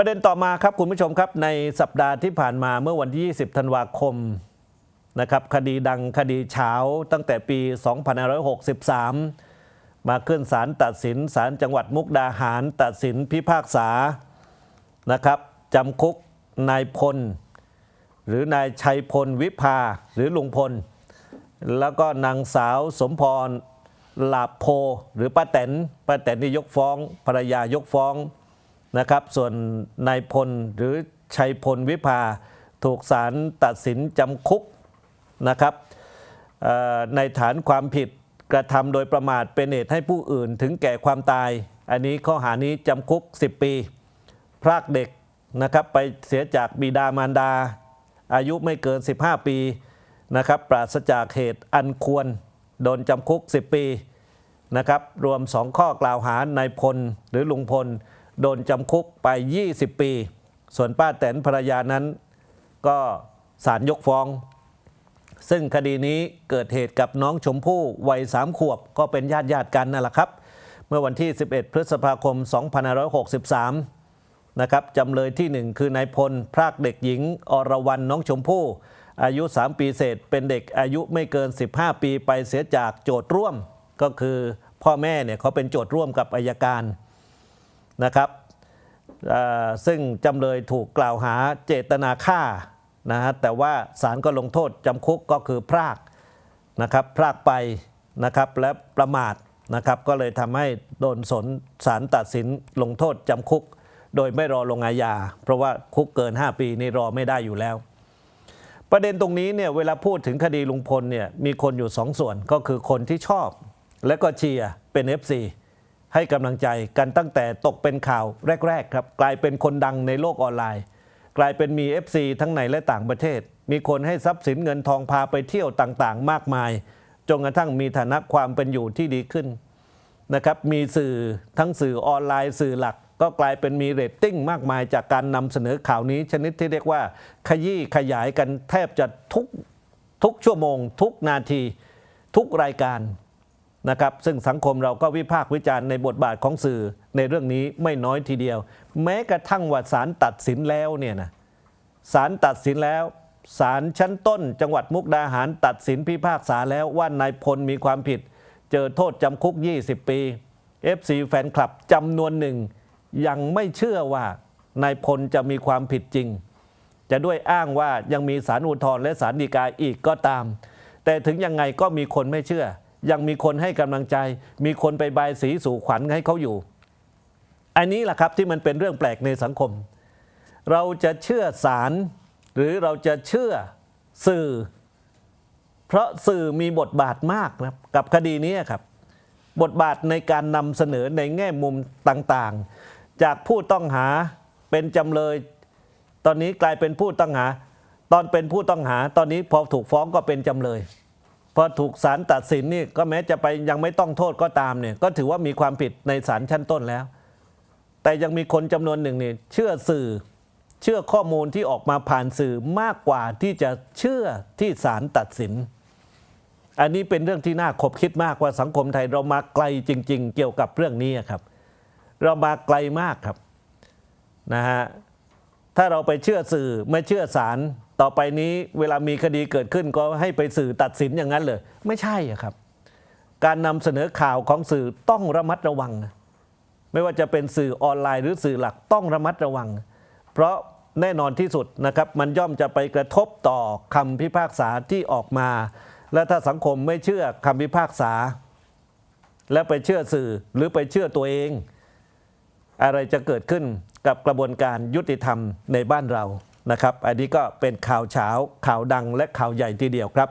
ประเด็นต่อมาครับคุณผู้ชมครับในสัปดาห์ที่ผ่านมาเมื่อวันที่ 20 ธันวาคมนะครับคดีดังคดีเช้าตั้งแต่ปี 2563 มาขึ้นศาลตัดสินศาลจังหวัดมุกดาหารตัดสินพิพากษานะครับจำคุกนายพล หรือนายชัยพลวิภาหรือลุงพล แล้วก็นางสาวสมพรลาโพหรือป้าแตนป้าแตนที่ยกฟ้องภรรยายกฟ้อง นะครับ ส่วนนายพลหรือชัยพลวิภาถูกศาลตัดสินจำคุกนะครับในฐานความผิดกระทำโดยประมาทเป็นเหตุให้ผู้อื่นถึงแก่ความตาย อันนี้ข้อหานี้จำคุก 10 ปี พรากเด็กนะครับไปเสียจากบิดามารดา อายุไม่เกิน 15 ปีนะครับปราศจากเหตุอันควรโดนจำคุก 10 ปีนะครับรวม 2 ข้อกล่าวหานายพลหรือลุงพล โดนจำคุกไป 20 ปี ส่วนป้าแตนภรรยานั้น ก็ศาลยกฟ้อง ซึ่งคดีนี้เกิดเหตุกับน้องชมพู่วัยสามขวบก็เป็นญาติญาติกันนั่นแหละครับ เมื่อวันที่ 11 พฤษภาคม 2563 นะครับจำเลยที่ 1 คือนายพล พรากเด็กหญิง อรวรรณน้องชมพู่อายุ 3 ปีเศษ เป็นเด็กอายุไม่เกิน 15 ปีไปเสียจากโจทย์ร่วม ก็คือพ่อแม่เนี่ยเขาเป็นโจทย์ร่วมกับอายการ นะครับซึ่งจำเลยถูกกล่าวหาเจตนาฆ่านะฮะแต่ว่าศาลก็ลงโทษจำคุกก็คือพรากนะครับพรากไปนะครับและประมาทนะครับก็เลยทำให้โดนสนศาลตัดสินลงโทษจำคุก โดยไม่รอลงอาญาเพราะว่าคุกเกิน 5 ปีนี่รอไม่ได้อยู่แล้ว ประเด็นตรงนี้เนี่ยเวลาพูดถึงคดีลุงพลเนี่ยมีคนอยู่สองส่วนก็คือคนที่ชอบ และก็เชียร์เป็น FC ให้กำลังใจกันตั้งแต่ตกเป็นข่าวแรก ๆ ครับ กลายเป็นคนดังในโลกออนไลน์ กลายเป็นมี FC ทั้งในและต่างประเทศ มีคนให้ทรัพย์สินเงินทองพาไปเที่ยวต่างๆ มากมายจนกระทั่งมีฐานะความเป็นอยู่ที่ดีขึ้นนะครับมีสื่อทั้งสื่อออนไลน์สื่อหลัก ก็กลายเป็นมีเรตติ้งมากมายจากการนำเสนอข่าวนี้ชนิดที่เรียกว่า ขยี้ขยายกันแทบจะทุกทุกชั่วโมง ทุกนาที ทุกรายการ นะครับซึ่งสังคมเราก็วิพากษ์วิจารณ์ในบทบาทของสื่อในเรื่องนี้ไม่น้อยทีเดียว แม้กระทั่งว่าศาลตัดสินแล้วเนี่ยนะศาลตัดสินแล้วศาลชั้นต้น จังหวัดมุกดาหารตัดสินพิพากษาแล้วว่านายพลมีความผิด เจอโทษจำคุก 20 ปี FC แฟนคลับจำนวนหนึ่ง ยังไม่เชื่อว่านายพลจะมีความผิดจริง จะด้วยอ้างว่ายังมีศาลอุทธรณ์และศาลฎีกาอีกก็ตาม แต่ถึงยังไงก็มีคนไม่เชื่อ ยังมีคนให้กำลังใจ มีคนไปบายสีสู่ขวัญให้เขาอยู่ อันนี้แหละครับที่มันเป็นเรื่องแปลกในสังคม เราจะเชื่อศาลหรือเราจะเชื่อสื่อ เพราะสื่อมีบทบาทมากนะครับกับคดีนี้ครับ บทบาทในการนำเสนอในแง่มุมต่างๆ จากผู้ต้องหาเป็นจำเลย ตอนนี้กลายเป็นผู้ต้องหา ตอนเป็นผู้ต้องหา ตอนนี้พอถูกฟ้องก็เป็นจำเลย พอถูกศาลตัดสินนี่ก็แม้จะไปยังไม่ต้องโทษก็ตามเนี่ยก็ถือว่ามีความผิดในศาลชั้นต้นแล้ว แต่ยังมีคนจำนวนหนึ่งเนี่ยเชื่อสื่อเชื่อข้อมูลที่ออกมาผ่านสื่อมากกว่าที่จะเชื่อที่ศาลตัดสิน อันนี้เป็นเรื่องที่น่าขบคิดมากว่าสังคมไทยเรามาไกลจริง ๆ เกี่ยวกับเรื่องนี้ครับ เรามาไกลมากครับนะฮะถ้าเราไปเชื่อสื่อไม่เชื่อศาล ต่อไปนี้เวลามีคดีเกิดขึ้นก็ให้ไปสื่อตัดสินอย่างนั้นเลยไม่ใช่ครับ การนำเสนอข่าวของสื่อต้องระมัดระวัง ไม่ว่าจะเป็นสื่อออนไลน์หรือสื่อหลักต้องระมัดระวัง เพราะแน่นอนที่สุดนะครับมันย่อมจะไปกระทบต่อคำพิพากษาที่ออกมา และถ้าสังคมไม่เชื่อคำพิพากษา และไปเชื่อสื่อหรือไปเชื่อตัวเอง อะไรจะเกิดขึ้นกับกระบวนการยุติธรรมในบ้านเรา นะครับ อันนี้ก็เป็นข่าวเช้าข่าวดังและข่าวใหญ่ทีเดียวครับ